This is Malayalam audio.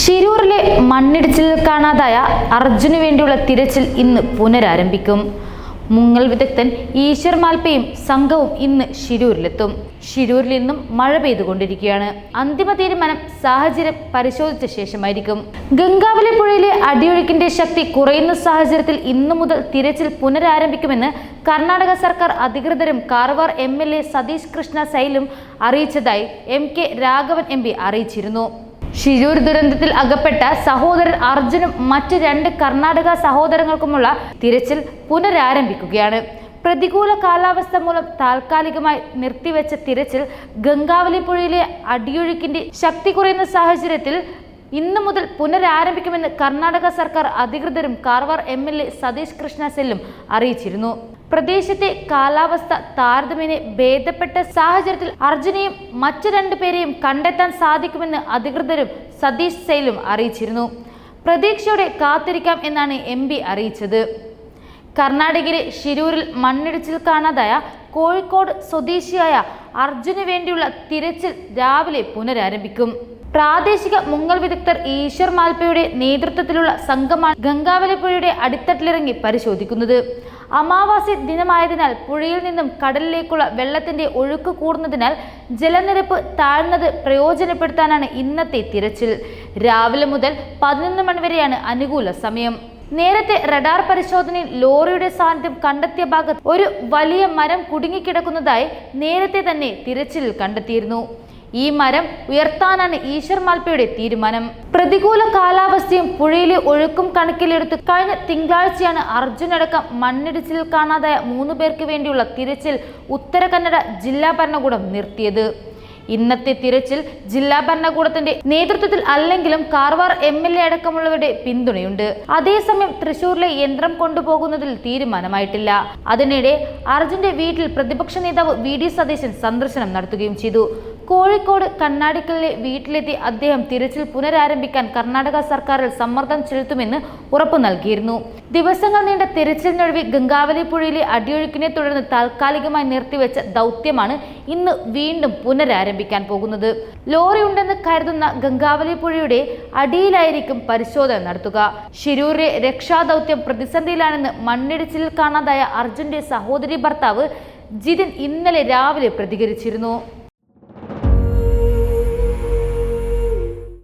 ഷിരൂരിലെ മണ്ണിടിച്ചിൽ കാണാതായ അർജുനു വേണ്ടിയുള്ള തിരച്ചിൽ ഇന്ന് പുനരാരംഭിക്കും. മുങ്ങൽ വിദഗ്ധൻ ഈശ്വർ മാൽപ്പയും സംഘവും ഇന്ന് ഷിരൂരിലെത്തും. ഷിരൂരിൽ ഇന്നും മഴ പെയ്തുകൊണ്ടിരിക്കുകയാണ്. അന്തിമ തീരുമാനം സാഹചര്യം പരിശോധിച്ച ശേഷമായിരിക്കും. ഗംഗാവലി പുഴയിലെ അടിയൊഴുക്കിന്റെ ശക്തി കുറയുന്ന സാഹചര്യത്തിൽ ഇന്നു മുതൽ തിരച്ചിൽ പുനരാരംഭിക്കുമെന്ന് കർണാടക സർക്കാർ അധികൃതരും കാർവാർ എം സതീഷ് കൃഷ്ണ സൈലും അറിയിച്ചതായി എം കെ രാഘവൻ എം അറിയിച്ചിരുന്നു. ഷിരൂർ ദുരന്തത്തിൽ അകപ്പെട്ട സഹോദരൻ അർജുനും മറ്റ് രണ്ട് കർണാടക സഹോദരങ്ങൾക്കുമുള്ള തിരച്ചിൽ പുനരാരംഭിക്കുകയാണ്. പ്രതികൂല കാലാവസ്ഥ മൂലം താൽക്കാലികമായി നിർത്തിവെച്ച തിരച്ചിൽ ഗംഗാവലി പുഴയിലെ അടിയൊഴുക്കിന്റെ ശക്തി കുറയുന്ന സാഹചര്യത്തിൽ ഇന്നു മുതൽ പുനരാരംഭിക്കുമെന്ന് കർണാടക സർക്കാർ അധികൃതരും Karwar M L A Satish Krishna സെല്ലും അറിയിച്ചിരുന്നു. പ്രദേശത്തെ കാലാവസ്ഥ താരതമ്യേന ഭേദപ്പെട്ട സാഹചര്യത്തിൽ അർജുനെയും മറ്റു രണ്ടുപേരെയും കണ്ടെത്താൻ സാധിക്കുമെന്ന് അധികൃതരും സതീഷ് സെയിലും അറിയിച്ചിരുന്നു. പ്രതീക്ഷയോടെ കാത്തിരിക്കാം എന്നാണ് എം അറിയിച്ചത്. കർണാടകയിലെ ഷിരൂരിൽ മണ്ണിടിച്ചിൽ കാണാതായ കോഴിക്കോട് സ്വദേശിയായ അർജുന് വേണ്ടിയുള്ള തിരച്ചിൽ രാവിലെ പുനരാരംഭിക്കും. പ്രാദേശിക മുങ്ങൽ വിദഗ്ധർ ഈശ്വർ മാൽപ്പയുടെ നേതൃത്വത്തിലുള്ള സംഘമാണ് ഗംഗാവലി പുഴയുടെ അടിത്തട്ടിലിറങ്ങി പരിശോധിക്കുന്നത്. അമാവാസി ദിനമായതിനാൽ പുഴയിൽ നിന്നും കടലിലേക്കുള്ള വെള്ളത്തിന്റെ ഒഴുക്ക് കൂടുന്നതിനാൽ ജലനിരപ്പ് താഴ്ന്നത് പ്രയോജനപ്പെടുത്താനാണ് ഇന്നത്തെ തിരച്ചിൽ. രാവിലെ മുതൽ പതിനൊന്ന് മണിവരെയാണ് അനുകൂല സമയം. നേരത്തെ റഡാർ പരിശോധനയിൽ ലോറിയുടെ സാന്നിധ്യം കണ്ടെത്തിയ ഭാഗത്ത് ഒരു വലിയ മരം കുടുങ്ങിക്കിടക്കുന്നതായി നേരത്തെ തന്നെ തിരച്ചിലിൽ കണ്ടെത്തിയിരുന്നു. ഈ മരം ഉയർത്താനാണ് ഈശ്വർ മാൽപ്പയുടെ തീരുമാനം. പ്രതികൂല കാലാവസ്ഥയും പുഴയിലെ ഒഴുക്കും കണക്കിലെടുത്ത് കഴിഞ്ഞ തിങ്കളാഴ്ചയാണ് അർജുൻ അടക്കം മണ്ണിടിച്ചിലിൽ കാണാതായ മൂന്ന് പേർക്ക് വേണ്ടിയുള്ള തിരച്ചിൽ ഉത്തര കന്നഡ ജില്ലാ ഭരണകൂടം നിർത്തിയത്. ഇന്നത്തെ തിരച്ചിൽ ജില്ലാ ഭരണകൂടത്തിന്റെ നേതൃത്വത്തിൽ അല്ലെങ്കിലും കാർവാർ എം എൽ എ അടക്കമുള്ളവരുടെ പിന്തുണയുണ്ട്. അതേസമയം തൃശൂരിലെ യന്ത്രം കൊണ്ടുപോകുന്നതിൽ തീരുമാനമായിട്ടില്ല. അതിനിടെ അർജുന്റെ വീട്ടിൽ പ്രതിപക്ഷ നേതാവ് വി ഡി സതീശൻ സന്ദർശനം നടത്തുകയും ചെയ്തു. കോഴിക്കോട് കണ്ണാടിക്കലിലെ വീട്ടിലെത്തി അദ്ദേഹം തിരച്ചിൽ പുനരാരംഭിക്കാൻ കർണാടക സർക്കാരിൽ സമ്മർദ്ദം ചെലുത്തുമെന്ന് ഉറപ്പു നൽകിയിരുന്നു. ദിവസങ്ങൾ നീണ്ട തിരച്ചിലിനൊഴിവ് ഗംഗാവലി പുഴയിലെ അടിയൊഴുക്കിനെ തുടർന്ന് താൽക്കാലികമായി നിർത്തിവെച്ച ദൗത്യമാണ് ഇന്ന് വീണ്ടും പുനരാരംഭിക്കാൻ പോകുന്നത്. ലോറി ഉണ്ടെന്ന് കരുതുന്ന ഗംഗാവലി പുഴയുടെ അടിയിലായിരിക്കും പരിശോധന നടത്തുക. ഷിരൂരിലെ രക്ഷാദൗത്യം പ്രതിസന്ധിയിലാണെന്ന് മണ്ണിടിച്ചിലിൽ കാണാതായ അർജുന്റെ സഹോദരി ഭർത്താവ് ജിതിൻ ഇന്നലെ രാവിലെ പ്രതികരിച്ചിരുന്നു.